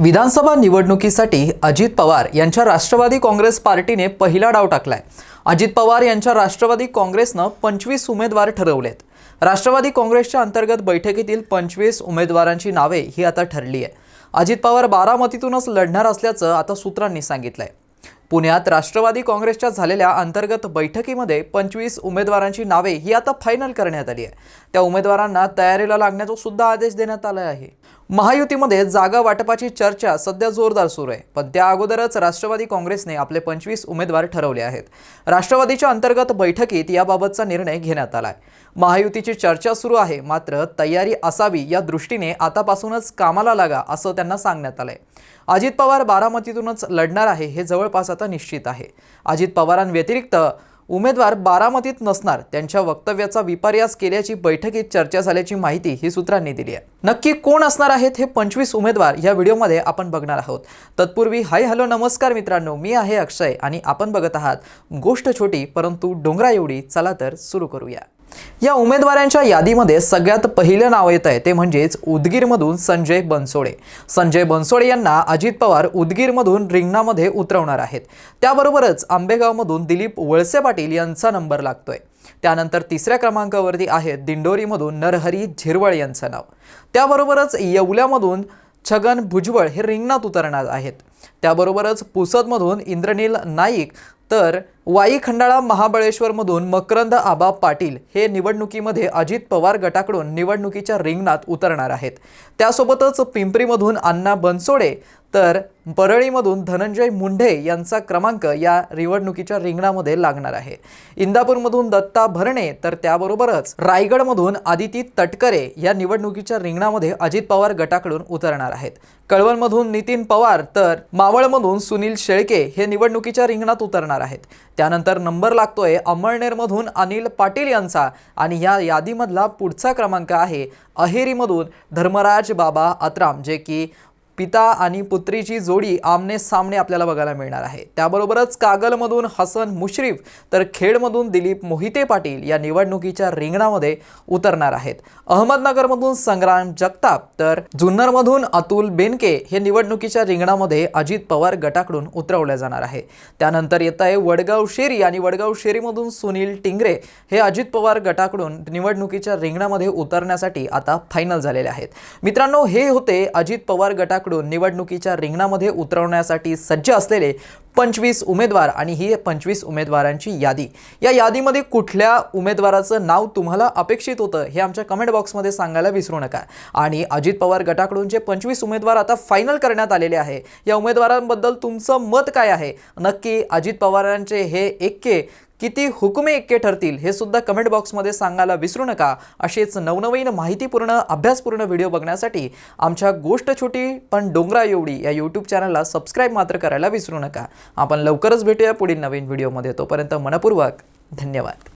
विधानसभा निवडणुकीसाठी अजित पवार यांच्या राष्ट्रवादी काँग्रेस पार्टीने पहिला डाव टाकलाय. अजित पवार यांच्या राष्ट्रवादी काँग्रेसनं पंचवीस उमेदवार ठरवलेत. राष्ट्रवादी काँग्रेसच्या अंतर्गत बैठकीतील पंचवीस उमेदवारांची नावे ही आता ठरली आहे अजित पवार बारामतीतूनच लढणार असल्याचं आता सूत्रांनी सांगितलंय. पुण्यात राष्ट्रवादी काँग्रेसच्या झालेल्या अंतर्गत बैठकीमध्ये पंचवीस उमेदवारांची नावे ही आता फायनल करण्यात आली आहे त्या उमेदवारांना तयारीला लागण्याचा सुद्धा आदेश देण्यात आला आहे. महायुतीमध्ये जागा वाटपाची चर्चा सध्या जोरदार सुरू आहे. पण त्या अगोदरच राष्ट्रवादी काँग्रेसने आपले पंचवीस उमेदवार ठरवले आहेत. राष्ट्रवादीच्या अंतर्गत बैठकीत याबाबतचा निर्णय घेण्यात आला आहे महायुतीची चर्चा सुरू आहे मात्र तयारी असावी या दृष्टीने आतापासूनच कामाला लागा असं त्यांना सांगण्यात आलं आहे अजित पवार बारामतीतूनच लढणार आहे हे जवळपास आता निश्चित आहे. अजित पवारांव्यतिरिक्त उमेदवार बारामतीत नसणार. त्यांच्या वक्तव्याचा विपर्यास केल्याची बैठकीत चर्चा झाल्याची माहिती ही सूत्रांनी दिली आहे. नक्की कोण असणार आहेत हे पंचवीस उमेदवार या व्हिडिओमध्ये आपण बघणार आहोत. तत्पूर्वी हाय हॅलो नमस्कार मित्रांनो. मी आहे अक्षय आणि आपण बघत आहात गोष्ट छोटी परंतु डोंगरा एवढी चला तर सुरू करूया. या उमेदवारांच्या यादीमध्ये सगळ्यात पहिलं नाव येत आहे. ते म्हणजेच उदगीरमधून संजय बनसोडे. संजय बनसोडे यांना अजित पवार उदगीरमधून रिंगणामध्ये उतरवणार आहेत. त्याबरोबरच आंबेगावमधून दिलीप वळसे पाटील यांचा नंबर लागतोय. त्यानंतर तिसऱ्या क्रमांकावरती आहेत दिंडोरीमधून नरहरी झिरवळ यांचं नाव. त्याबरोबरच येवल्यामधून छगन भुजबळ हे रिंगणात उतरणार आहेत. त्याबरोबरच पुसदमधून इंद्रनील नाईक तर वाई खंडाळा महाबळेश्वरमधून मकरंद आबा पाटील हे निवडणुकीमध्ये अजित पवार गटाकडून निवडणुकीच्या रिंगणात उतरणार आहेत. त्यासोबतच पिंपरीमधून अण्णा बनसोडे तर परळीमधून धनंजय मुंढे यांचा क्रमांक या निवडणुकीच्या रिंगणामध्ये लागणार आहे. इंदापूरमधून दत्ता भरणे तर त्याबरोबरच रायगडमधून आदिती तटकरे या निवडणुकीच्या रिंगणामध्ये अजित पवार गटाकडून उतरणार आहेत. कळवणमधून नितीन पवार तर मावळमधून सुनील शेळके हे निवडणुकीच्या रिंगणात उतरणार आहेत. त्यानंतर नंबर लागतोय अमळनेरमधून अनिल पाटील यांचा आणि या यादीमधला पुढचा क्रमांक आहे अहेरीमधून धर्मराज बाबा अत्राम जे की पिता आणि पुत्रीची जोडी आमने सामने आपल्याला बघायला मिळणार आहे. त्याबरोबरच कागलमधून हसन मुश्रीफ तर खेडमधून दिलीप मोहिते पाटील या निवडणुकीच्या रिंगणामध्ये उतरणार आहेत. अहमदनगरमधून संग्राम जगताप तर जुन्नरमधून अतुल बेनके हे निवडणुकीच्या रिंगणामध्ये अजित पवार गटाकडून उतरवले जाणार आहे. त्यानंतर येत आहे वडगाव शेरी आणि वडगाव शेरीमधून सुनील टिंगरे हे अजित पवार गटाकडून निवडणुकीच्या रिंगणामध्ये उतरण्यासाठी आता फायनल झालेले आहेत. मित्रांनो हे होते अजित पवार गटाकडून निवडणुकीच्या रिंगणामध्ये उतरवण्यासाठी सज्ज असलेले पंचवीस उमेदवार आणि ही पंचवीस उमेदवारांची यादी. या यादीमध्ये कुठल्या उमेदवाराचं नाव तुम्हाला अपेक्षित होतं हे आमच्या कमेंट बॉक्समध्ये सांगायला विसरू नका. आणि अजित पवार गटाकडून जे पंचवीस उमेदवार आता फायनल करण्यात आलेले आहे या उमेदवारांबद्दल तुमचं मत काय आहे? नक्की अजित पवारांचे हे एक्के किती हुकुमे एक्के ठरतील हे सुद्धा कमेंट बॉक्समध्ये सांगायला विसरू नका. असेच नवनवीन माहितीपूर्ण अभ्यासपूर्ण व्हिडिओ बघण्यासाठी आमच्या गोष्ट छोटी पण डोंगरा एवढी या यूट्यूब चॅनलला सबस्क्राईब मात्र करायला विसरू नका. आपण लवकरच भेटूया पुढील नवीन व्हिडिओमध्ये. तोपर्यंत मनपूर्वक धन्यवाद.